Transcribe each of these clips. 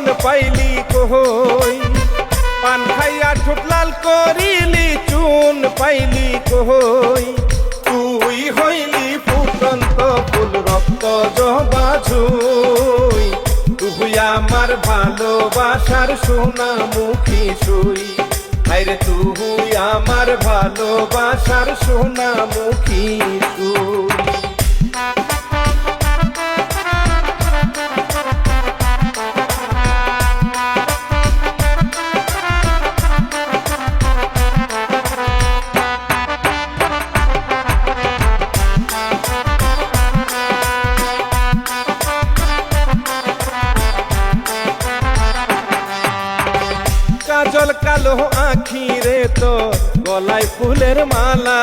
জীবন পাইলি কহই পান খাইয়া ঠুকলাল করিলি, চুন পাইলি কই? তুই হইলি ফুটন্ত ফুল, রক্ত জবা ঝুই। তুই আমার ভালোবাসার সোনা মুখী সুই আরে তুই আমার ভালোবাসার সোনা মুখী কাজল কালো আখি রে তো গলায় ফুলের মালা।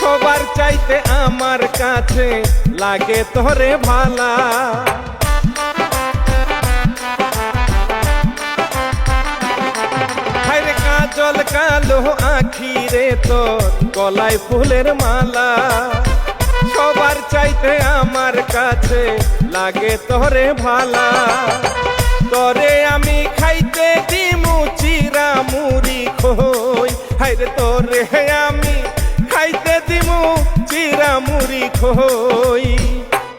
সবার চাইতে আমার কাছে লাগে তোরে ভালা। কাজল কালো আখি রে তো গলায় ফুলের মালা। সবার চাইতে আমার কাছে লাগে তোরে ভালা। তরে আমি খাইতে দিমু চিরা মুড়ি খই। হাইরে তোরে আমি খাইতে দিমু চিরা মুড়ি খই।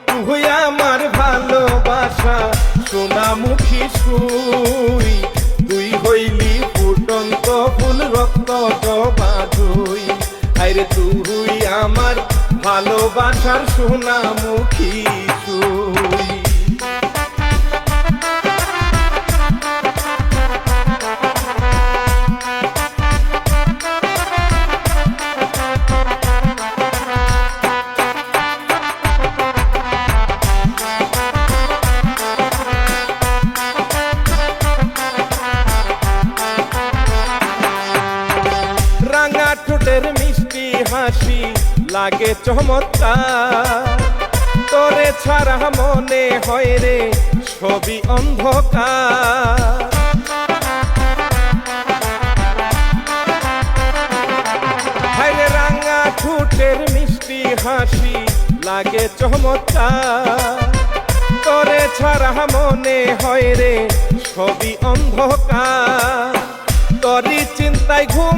তুই আমার ভালোবাসা, সোনামুখী সুই। তুই হইলি ফুটন্ত ফুল, রক্ত জবা ধুই। আরে তুই আমার ভালোবাসার সোনামুখী হাসি লাগে চমৎকার। তোরে ছাড়া মনে হয় রে ছবি অন্ধকার। রাঙা ঠোঁটের মিষ্টি হাসি লাগে চমৎকার। তোরে ছাড়া মনে হয় রে ছবি অন্ধকার। তরি চিন্তায় ঘুম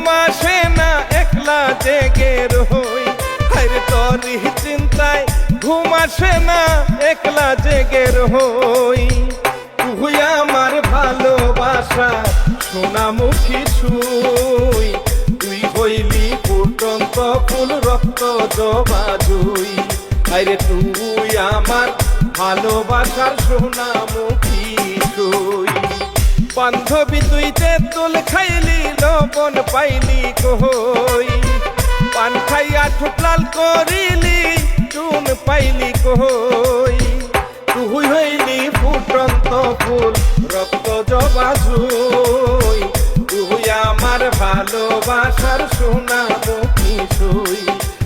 জেগে রই আরে তরি চিন্তায় ঘুম আসে না, একলা জেগে রই তুই আমার ভালোবাসা, সোনামুখী ছুই। তুই হইলি ফুটন্ত ফুল, রক্ত জবা জুই। আরে তুই আমার ভালোবাসার সোনামুখী ছুই। বান্ধবী তুই তেঁতুল খাইলি, লবণ পাইলি কই? পান খাইয়া ঠুকলাল করিলি চুন পাইলি কই? তুই হইলি ফুটন্ত ফুল, রক্ত জবা জুই। তুই আমার ভালোবাসার সোনা মুখী সুই?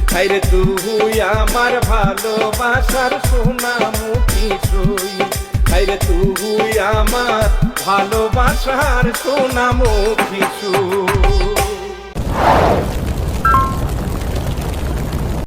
খাইরে তুই আমার ভালোবাসার সোনা মুখী সুই? খাইরে তুই আমার ভালোবাসার সোনামুখী সুর